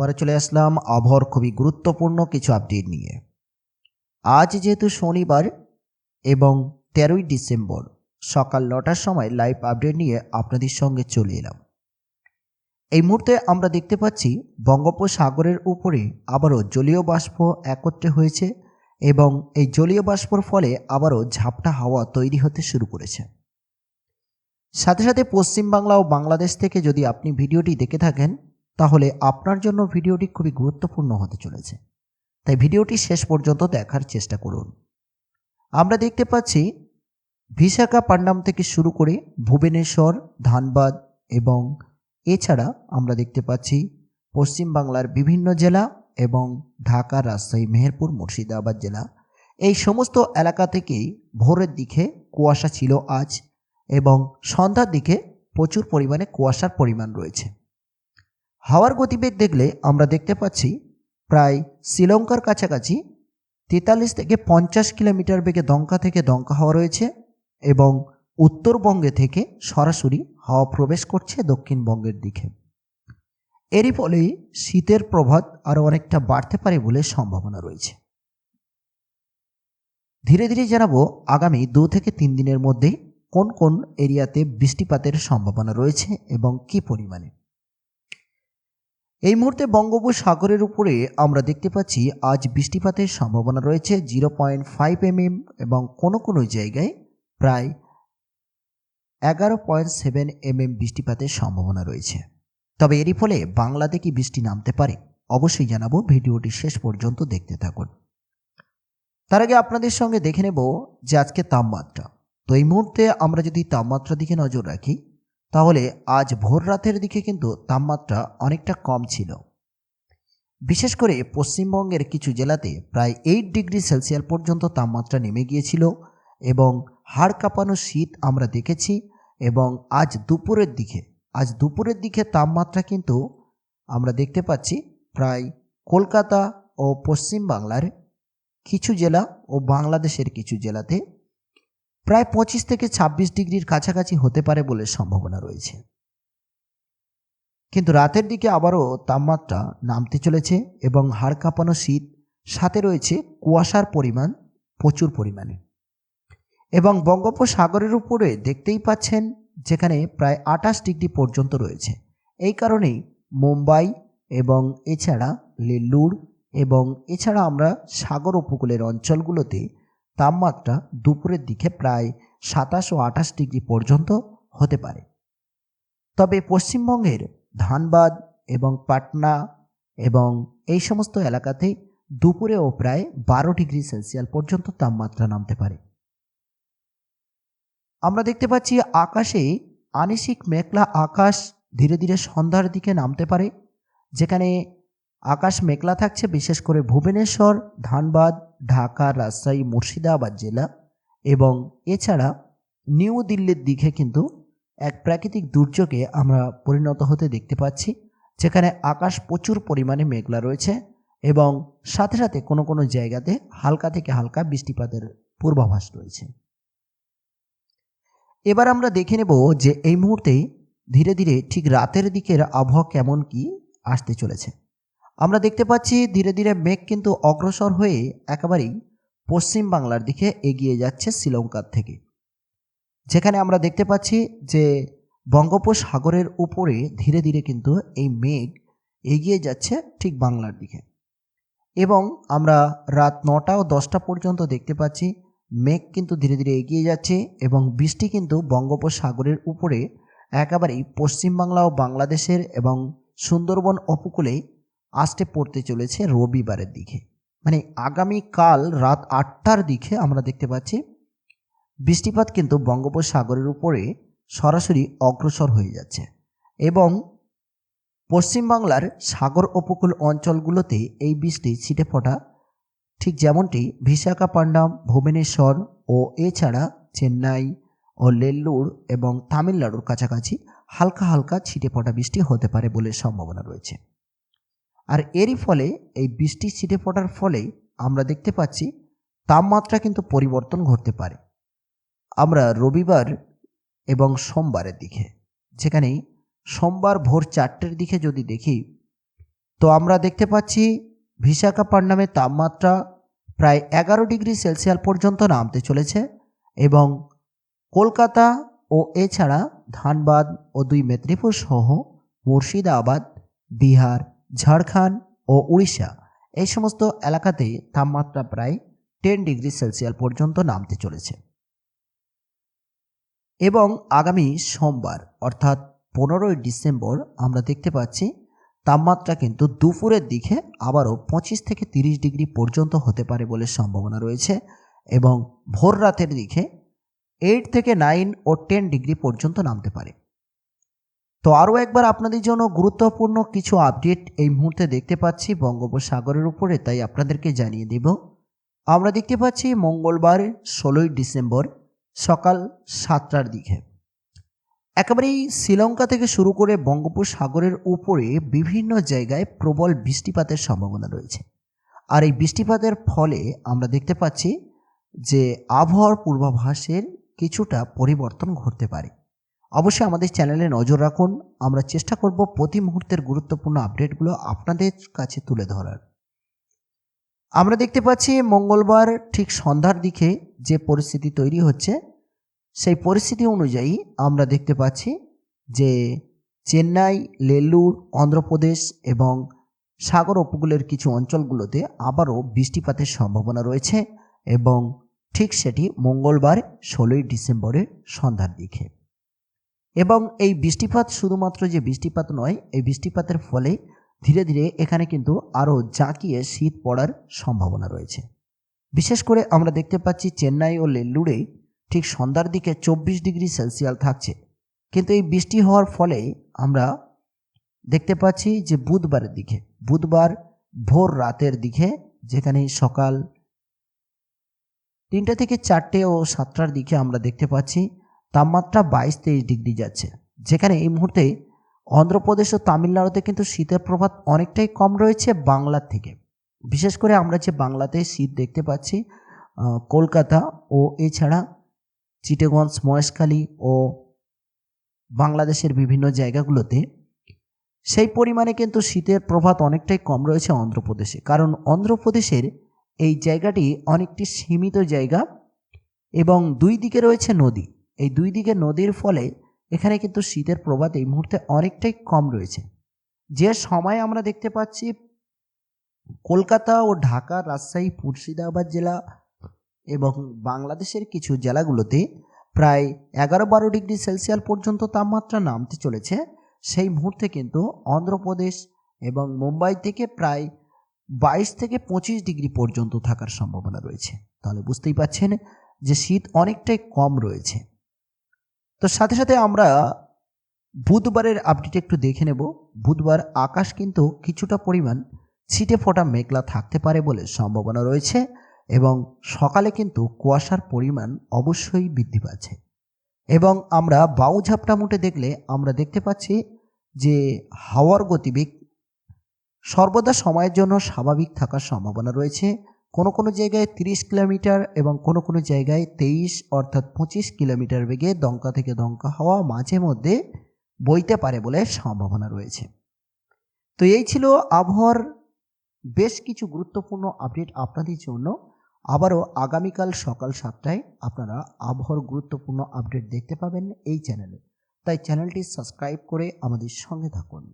আবারও চলে আসলাম। আবহাওয়ার খুবই গুরুত্বপূর্ণ কিছু আপডেট নিয়ে। আজ যেহেতু শনিবার এবং তেরোই ডিসেম্বর, সকাল নটার সময় লাইভ আপডেট নিয়ে আপনাদের সঙ্গে চলে এলাম। এই মুহূর্তে আমরা দেখতে পাচ্ছি, বঙ্গোপসাগরের উপরে আবারও জলীয় বাষ্প একত্রে হয়েছে এবং এই জলীয় বাষ্পর ফলে আবারও ঝাপটা হাওয়া তৈরি হতে শুরু করেছে। সাথে সাথে পশ্চিমবাংলা ও বাংলাদেশ থেকে যদি আপনি ভিডিওটি দেখে থাকেন তাহলে আপনার জন্য ভিডিওটি খুবই গুরুত্বপূর্ণ হতে চলেছে। তাই ভিডিওটি শেষ পর্যন্ত দেখার চেষ্টা করুন। আমরা দেখতে পাচ্ছি বিশাখাপাট্টাম থেকে শুরু করে ভুবনেশ্বর, ধানবাদ এবং এছাড়া আমরা দেখতে পাচ্ছি পশ্চিমবাংলার বিভিন্ন জেলা এবং ঢাকা রাজশাহী, মেহেরপুর, মুর্শিদাবাদ জেলা। এই সমস্ত এলাকা থেকেই ভোরের দিকে কুয়াশা ছিল আজ এবং সন্ধ্যার দিকে প্রচুর পরিমাণে কুয়াশার পরিমাণ রয়েছে। হাওয়ার গতিবেগ দেখলে আমরা দেখতে পাচ্ছি প্রায় শ্রীলঙ্কার কাছাকাছি তেতাল্লিশ থেকে পঞ্চাশ কিলোমিটার বেগে দঙ্কা থেকে দঙ্কা হাওয়া রয়েছে এবং উত্তরবঙ্গে থেকে সরাসরি হাওয়া প্রবেশ করছে দক্ষিণবঙ্গের দিকে। এরই ফলে শীতের প্রভাব আরও অনেকটা বাড়তে পারে বলে সম্ভাবনা রয়েছে। ধীরে ধীরে জানাব আগামী দু থেকে তিন দিনের মধ্যে কোন কোন এরিয়াতে বৃষ্টিপাতের সম্ভাবনা রয়েছে এবং কি পরিমাণে। এই মুহূর্তে বঙ্গোপসাগরের উপরে আমরা দেখতে পাচ্ছি আজ বৃষ্টিপাতের সম্ভাবনা রয়েছে জিরো পয়েন্ট ফাইভ এমএম এবং কোনো কোনো জায়গায় প্রায় এগারো পয়েন্ট সেভেন এমএম বৃষ্টিপাতের সম্ভাবনা রয়েছে। তবে এরই ফলে বাংলাতে কি বৃষ্টি নামতে পারে? অবশ্যই জানাব, ভিডিওটি শেষ পর্যন্ত দেখতে থাকুন। তার আগে আপনাদের সঙ্গে দেখে নেব যে আজকে তাপমাত্রা। তো এই মুহূর্তে আমরা যদি তাপমাত্রার দিকে নজর রাখি তাহলে আজ ভোর রাতের দিকে কিন্তু তাপমাত্রা অনেকটা কম ছিল। বিশেষ করে পশ্চিমবঙ্গের কিছু জেলাতে প্রায় এইট ডিগ্রি সেলসিয়াস পর্যন্ত তাপমাত্রা নেমে গিয়েছিল এবং হাড় কাঁপানো শীত আমরা দেখেছি এবং আজ দুপুরের দিকে, আজ দুপুরের দিকে তাপমাত্রা কিন্তু আমরা দেখতে পাচ্ছি প্রায় কলকাতা ও পশ্চিম বাংলার কিছু জেলা ও বাংলাদেশের কিছু জেলাতে প্রায় পঁচিশ থেকে ছাব্বিশ ডিগ্রির কাছাকাছি হতে পারে বলে সম্ভাবনা রয়েছে। কিন্তু রাতের দিকে আবারও তাপমাত্রা নামতে চলেছে এবং হাড় কাঁপানো শীত সাথে রয়েছে কুয়াশার পরিমাণ, প্রচুর পরিমাণে। এবং বঙ্গোপসাগরের উপরে দেখতেই পাচ্ছেন যেখানে প্রায় আঠাশ ডিগ্রি পর্যন্ত রয়েছে। এই কারণেই মুম্বাই এবং এছাড়া লেল্লুর এবং এছাড়া আমরা সাগর উপকূলের অঞ্চলগুলোতে তাপমাত্রা দুপুরের দিকে প্রায় সাতাশ ও আঠাশ ডিগ্রি পর্যন্ত হতে পারে। তবে পশ্চিমবঙ্গের ধানবাদ এবং পাটনা এবং এই সমস্ত এলাকাতে দুপুরেও প্রায় বারো ডিগ্রি সেলসিয়াস পর্যন্ত তাপমাত্রা নামতে পারে। আমরা দেখতে পাচ্ছি আকাশে আনিসিক মেঘলা আকাশ ধীরে ধীরে সন্ধ্যার দিকে নামতে পারে, যেখানে আকাশ মেঘলা থাকছে, বিশেষ করে ভুবনেশ্বর, ধানবাদ ঢাকা, রাজশাহী, মুর্শিদাবাদ জেলা এবং এছাড়া নিউ দিল্লির দিকে কিন্তু এক প্রাকৃতিক দুর্যোগে আমরা পরিণত হতে দেখতে পাচ্ছি। যেখানে আকাশ প্রচুর পরিমাণে মেঘলা রয়েছে এবং সাথে সাথে কোনো কোনো জায়গাতে হালকা থেকে হালকা বৃষ্টিপাতের পূর্বাভাস রয়েছে। এবার আমরা দেখে নেব যে এই মুহূর্তে ধীরে ধীরে ঠিক রাতের দিকের আবহাওয়া কেমন কি আসতে চলেছে। আমরা দেখতে পাচ্ছি ধীরে ধীরে মেঘ কিন্তু অগ্রসর হয়ে একেবারেই পশ্চিম বাংলার দিকে এগিয়ে যাচ্ছে শ্রীলঙ্কার থেকে। যেখানে আমরা দেখতে পাচ্ছি যে বঙ্গোপসাগরের উপরে ধীরে ধীরে কিন্তু এই মেঘ এগিয়ে যাচ্ছে ঠিক বাংলার দিকে। এবং আমরা রাত নটা ও দশটা পর্যন্ত দেখতে পাচ্ছি মেঘ কিন্তু ধীরে ধীরে এগিয়ে যাচ্ছে এবং বৃষ্টি কিন্তু বঙ্গোপসাগরের উপরে একেবারেই পশ্চিমবাংলা ও বাংলাদেশের এবং সুন্দরবন উপকূলে আসতে পড়তে চলেছে রবিবারের দিকে। মানে আগামীকাল রাত আটটার দিকে আমরা দেখতে পাচ্ছি, বৃষ্টিপাত কিন্তু বঙ্গোপসাগরের উপরে সরাসরি অগ্রসর হয়ে যাচ্ছে এবং পশ্চিমবাংলার সাগর উপকূল অঞ্চলগুলোতে এই বৃষ্টি ছিটে ফোটা। ঠিক যেমনটি বিশাখাপট্টনম ভুবনেশ্বর ও এছাড়া চেন্নাই ও নেল্লুর এবং তামিলনাড়ুর কাছাকাছি হালকা হালকা ছিটে ফোটা বৃষ্টি হতে পারে বলে সম্ভাবনা রয়েছে। আর এরই ফলে, এই বৃষ্টি ছিটে ফোটার ফলে আমরা দেখতে পাচ্ছি তাপমাত্রা কিন্তু পরিবর্তন ঘটতে পারে। আমরা রবিবার এবং সোমবারের দিকে যেখানে সোমবার ভোর চারটের দিকে যদি দেখি, তো আমরা দেখতে পাচ্ছি বিশাখাপট্টনামের তাপমাত্রা প্রায় এগারো ডিগ্রি সেলসিয়াস পর্যন্ত নামতে চলেছে এবং কলকাতা ও এছাড়া ধানবাদ ও দুই মেদিনীপুর সহ মুর্শিদাবাদ, বিহার ঝাড়খণ্ড ও উড়িষ্যা, এই সমস্ত এলাকাতে তাপমাত্রা প্রায় টেন ডিগ্রি সেলসিয়াস পর্যন্ত নামতে চলেছে। এবং আগামী সোমবার, অর্থাৎ পনেরোই ডিসেম্বর, আমরা দেখতে পাচ্ছি তাপমাত্রা কিন্তু দুপুরের দিকে আবারও পঁচিশ থেকে তিরিশ ডিগ্রি পর্যন্ত হতে পারে বলে সম্ভাবনা রয়েছে এবং ভোর রাতের দিকে এইট থেকে নাইন ও টেন ডিগ্রি পর্যন্ত নামতে পারে। তো আরও একবার আপনাদের জন্য গুরুত্বপূর্ণ কিছু আপডেট এই মুহূর্তে দেখতে পাচ্ছি বঙ্গোপসাগরের উপরে, তাই আপনাদেরকে জানিয়ে দেব। আমরা দেখতে পাচ্ছি মঙ্গলবার ষোলোই ডিসেম্বর সকাল সাতটার দিকে। একেবারেই শ্রীলঙ্কা থেকে শুরু করে বঙ্গোপসাগরের উপরে বিভিন্ন জায়গায় প্রবল বৃষ্টিপাতের সম্ভাবনা রয়েছে। আর এই বৃষ্টিপাতের ফলে আমরা দেখতে পাচ্ছি যে আবহাওয়ার পূর্বাভাসের কিছুটা পরিবর্তন ঘটতে পারে। অবশ্যই আমাদের চ্যানেলে নজর রাখুন। আমরা চেষ্টা করব প্রতি মুহূর্তের গুরুত্বপূর্ণ আপডেটগুলো আপনাদের কাছে তুলে ধরার। আমরা দেখতে পাচ্ছি মঙ্গলবার ঠিক সন্ধ্যার দিকে যে পরিস্থিতি তৈরি হচ্ছে, সেই পরিস্থিতি অনুযায়ী আমরা দেখতে পাচ্ছি যে চেন্নাই, লেল্লুর, অন্ধ্রপ্রদেশ এবং সাগর উপকূলের কিছু অঞ্চলগুলোতে আবারও বৃষ্টিপাতের সম্ভাবনা রয়েছে এবং ঠিক সেটি মঙ্গলবার, ষোলোই ডিসেম্বরের সন্ধ্যার দিকে। এবং এই বৃষ্টিপাত শুধুমাত্র যে বৃষ্টিপাত নয়, এই বৃষ্টিপাতের ফলে ধীরে ধীরে এখানে কিন্তু আরও জাঁকিয়ে শীত পড়ার সম্ভাবনা রয়েছে। বিশেষ করে আমরা দেখতে পাচ্ছি চেন্নাই ও লেল্লুরে ঠিক সন্ধ্যার দিকে চব্বিশ ডিগ্রি সেলসিয়াল থাকছে। কিন্তু এই বৃষ্টি হওয়ার ফলে আমরা দেখতে পাচ্ছি যে বুধবারের দিকে, বুধবার ভোর রাতের দিকে যেখানে সকাল তিনটে থেকে চারটে ও সাতটার দিকে আমরা দেখতে পাচ্ছি তাপমাত্রা বাইশ তেইশ ডিগ্রি যাচ্ছে। যেখানে এই মুহূর্তে অন্ধ্রপ্রদেশ ও তামিলনাড়ুতে কিন্তু শীতের প্রভাব অনেকটাই কম রয়েছে বাংলার থেকে। বিশেষ করে আমরা যে বাংলাতে শীত দেখতে পাচ্ছি কলকাতা ও এছাড়া চিটেগঞ্জ মহেশখালী ও বাংলাদেশের বিভিন্ন জায়গাগুলোতে সেই পরিমাণে কিন্তু শীতের প্রভাব অনেকটাই কম রয়েছে অন্ধ্রপ্রদেশে। কারণ অন্ধ্রপ্রদেশের এই জায়গাটি অনেকটি সীমিত জায়গা এবং দুই দিকে রয়েছে নদী। এই দুই দিকে নদীর ফলে এখানে কিন্তু শীতের প্রভাব এই মুহূর্তে অনেকটাই কম রয়েছে। যে সময় আমরা দেখতে পাচ্ছি কলকাতা ও ঢাকা রাজশাহী, মুর্শিদাবাদ জেলা এবং বাংলাদেশের কিছু জেলাগুলোতে প্রায় এগারো বারো ডিগ্রি সেলসিয়াস পর্যন্ত তাপমাত্রা নামতে চলেছে। সেই মুহূর্তে কিন্তু অন্ধ্রপ্রদেশ এবং মুম্বাই থেকে প্রায় বাইশ থেকে পঁচিশ ডিগ্রি পর্যন্ত থাকার সম্ভাবনা রয়েছে। তাহলে বুঝতেই পাচ্ছেন যে শীত অনেকটাই কম রয়েছে। তো সাথে সাথে আমরা বুধবারের আপডেট একটু দেখে নেব। বুধবার আকাশ কিন্তু কিছুটা পরিমাণ ছিটে ফোটা মেঘলা থাকতে পারে বলে সম্ভাবনা রয়েছে এবং সকালে কিন্তু কুয়াশার পরিমাণ অবশ্যই বৃদ্ধি পাচ্ছে। এবং আমরা বাউ ঝাপটা মুটে দেখলে আমরা দেখতে পাচ্ছি যে হাওয়ার গতিবেগ সর্বদা সময়ের জন্য স্বাভাবিক থাকার সম্ভাবনা রয়েছে। কোনো কোনো জায়গায় তিরিশ কিলোমিটার এবং কোনো কোনো জায়গায় তেইশ অর্থাৎ পঁচিশ কিলোমিটার বেগে দমকা থেকে দমকা হাওয়া মাঝে মধ্যে বইতে পারে বলে সম্ভাবনা রয়েছে। তো এই ছিল আবহাওয়ার বেশ কিছু গুরুত্বপূর্ণ আপডেট আপনাদের জন্য। আবারও আগামীকাল সকাল সাতটায় আপনারা আবহাওয়ার গুরুত্বপূর্ণ আপডেট দেখতে পাবেন এই চ্যানেলে। তাই চ্যানেলটি সাবস্ক্রাইব করে আমাদের সঙ্গে থাকুন।